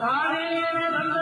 आ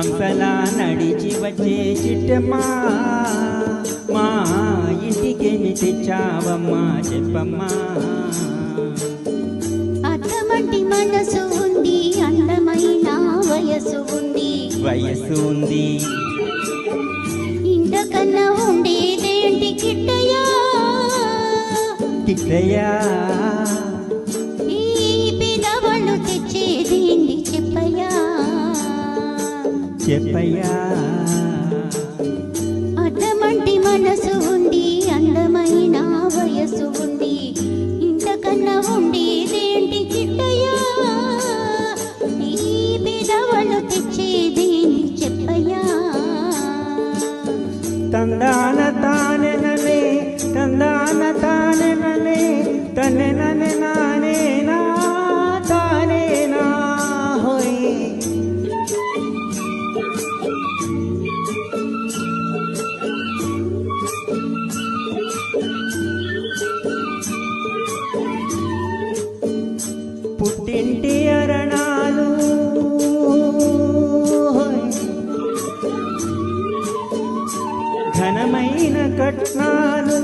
హంసలా నడిచి వచ్చే చిట్టమ్మా మా ఇంటికేమి తెచ్చావమ్మా చెప్పమ్మా. అత్తమంటి మనసు ఉంది అందమైన వయసు ఉంది. వయస్సు ఉంది. ఇంతకన్నా ఉండేదేంటి కిట్టయ్యా. కిట్టయ్యా. చెప్పయ్యా. అద్దమంటి మనసు ఉంది అందమైన వయసు ఉంది ఇంతకన్నా ఉండేదేంటి కిట్టయ్యా ఈ పిదవళ్ళు తెచ్చేదేంటి చెప్పయ్యా? తందాన తానెననే తందాన తానెననే తనెననే కట్నాలు.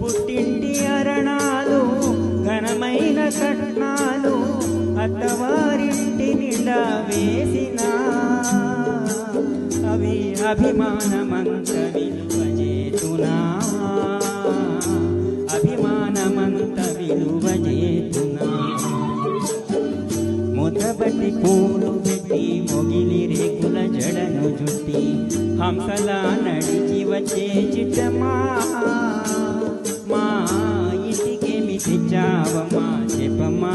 పుట్టింటి అరణాలు ఘనమైన కట్నాలు అత్తవారింటి నిండా వేసిన అవి అభిమానమంత విలువజేతునా అభిమానమంత ముద్దబట్టి పూలు పెట్టి మొగిలి రేకుల జడను జుట్టి హంసలా నడిచి వచ్చే చిట్టమ్మా. మా ఇంటికేమి తెచ్చావమ్మా చెప్పమ్మా.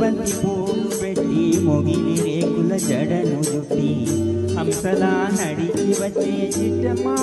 బంతి పువ్వు పెట్టి మొగిలి రేకుల జడను చుట్టి హంసలా నడిచి వచ్చే చిట్టమా